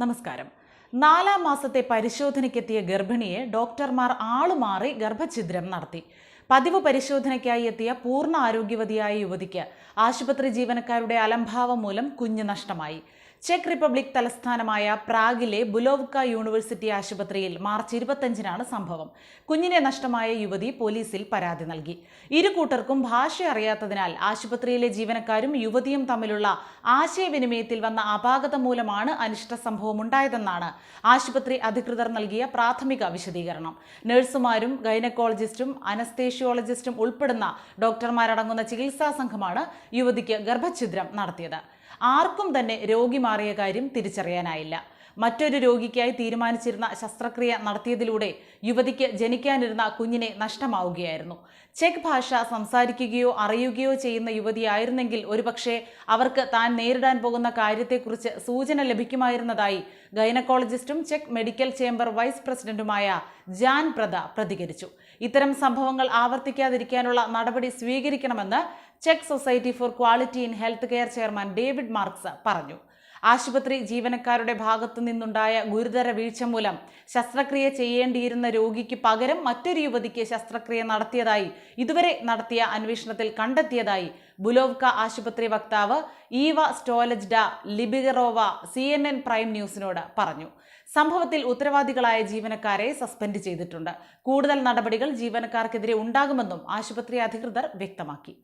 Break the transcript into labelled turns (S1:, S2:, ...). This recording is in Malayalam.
S1: നമസ്കാരം. നാലാം മാസത്തെ പരിശോധനയ്ക്കെത്തിയ ഗർഭിണിയെ ഡോക്ടർമാർ ആളുമാറി ഗർഭഛിദ്രം നടത്തി. പതിവ് പരിശോധനയ്ക്കായി എത്തിയ പൂർണ ആരോഗ്യവതിയായ യുവതിക്ക് ആശുപത്രി ജീവനക്കാരുടെ അലംഭാവം മൂലം കുഞ്ഞ് നഷ്ടമായി. ചെക്ക് റിപ്പബ്ലിക് തലസ്ഥാനമായ പ്രാഗിലെ ബുലോവ്ക യൂണിവേഴ്സിറ്റി ആശുപത്രിയിൽ മാർച്ച് ഇരുപത്തഞ്ചിനാണ് സംഭവം. കുഞ്ഞിനെ നഷ്ടമായ യുവതി പോലീസിൽ പരാതി നൽകി. ഇരു കൂട്ടർക്കും ഭാഷ അറിയാത്തതിനാൽ ആശുപത്രിയിലെ ജീവനക്കാരും യുവതിയും തമ്മിലുള്ള ആശയവിനിമയത്തിൽ വന്ന അപാകത മൂലമാണ് അനിഷ്ട സംഭവം ഉണ്ടായതെന്നാണ് ആശുപത്രി അധികൃതർ നൽകിയ പ്രാഥമിക വിശദീകരണം. നഴ്സുമാരും ഗൈനക്കോളജിസ്റ്റും അനസ്തേഷ്യോളജിസ്റ്റും ഉൾപ്പെടുന്ന ഡോക്ടർമാരടങ്ങുന്ന ചികിത്സാ സംഘമാണ് യുവതിക്ക് ഗർഭഛിദ്രം നടത്തിയത്. ആർക്കും തന്നെ രോഗി മാറിയ കാര്യം തിരിച്ചറിയാനായില്ല. മറ്റൊരു രോഗിക്കായി തീരുമാനിച്ചിരുന്ന ശസ്ത്രക്രിയ നടത്തിയതിലൂടെ യുവതിക്ക് ജനിക്കാനിരുന്ന കുഞ്ഞിനെ നഷ്ടമാവുകയായിരുന്നു. ചെക്ക് ഭാഷ സംസാരിക്കുകയോ അറിയുകയോ ചെയ്യുന്ന യുവതിയായിരുന്നെങ്കിൽ ഒരുപക്ഷെ അവർക്ക് താൻ നേരിടാൻ പോകുന്ന കാര്യത്തെക്കുറിച്ച് സൂചന ലഭിക്കുമായിരുന്നതായി ഗൈനക്കോളജിസ്റ്റും ചെക്ക് മെഡിക്കൽ ചേംബർ വൈസ് പ്രസിഡന്റുമായ ജാൻ പ്രദ പ്രതികരിച്ചു. ഇത്തരം സംഭവങ്ങൾ ആവർത്തിക്കാതിരിക്കാനുള്ള നടപടി സ്വീകരിക്കണമെന്ന് check society for quality in health care chairman David Marx പറഞ്ഞു. ആശുപത്രി ജീവനക്കാരുടെ ഭാഗത്തു നിന്നുണ്ടായ ഗുരുതര വീഴ്ച മൂലം ശസ്ത്രക്രിയ ചെയ്യേണ്ടിയിരുന്ന രോഗിക്ക് പകരം മറ്റൊരു യുവതിക്ക് ശസ്ത്രക്രിയ നടത്തിയതായി ഇതുവരെ നടത്തിയ അന്വേഷണത്തിൽ കണ്ടെത്തിയതായി ബുലോവ്ക ആശുപത്രി വക്താവ് Eva സ്റ്റോലജ്ഡ Libigerova C N N prime ന്യൂസിനോട് പറഞ്ഞു. സംഭവത്തിൽ ഉത്തരവാദികളായ ജീവനക്കാരെ സസ്പെൻഡ് ചെയ്തിട്ടുണ്ട്. കൂടുതൽ നടപടികൾ ജീവനക്കാർക്കെതിരെ ഉണ്ടാകുമെന്നും ആശുപത്രി അധികൃതർ വ്യക്തമാക്കി.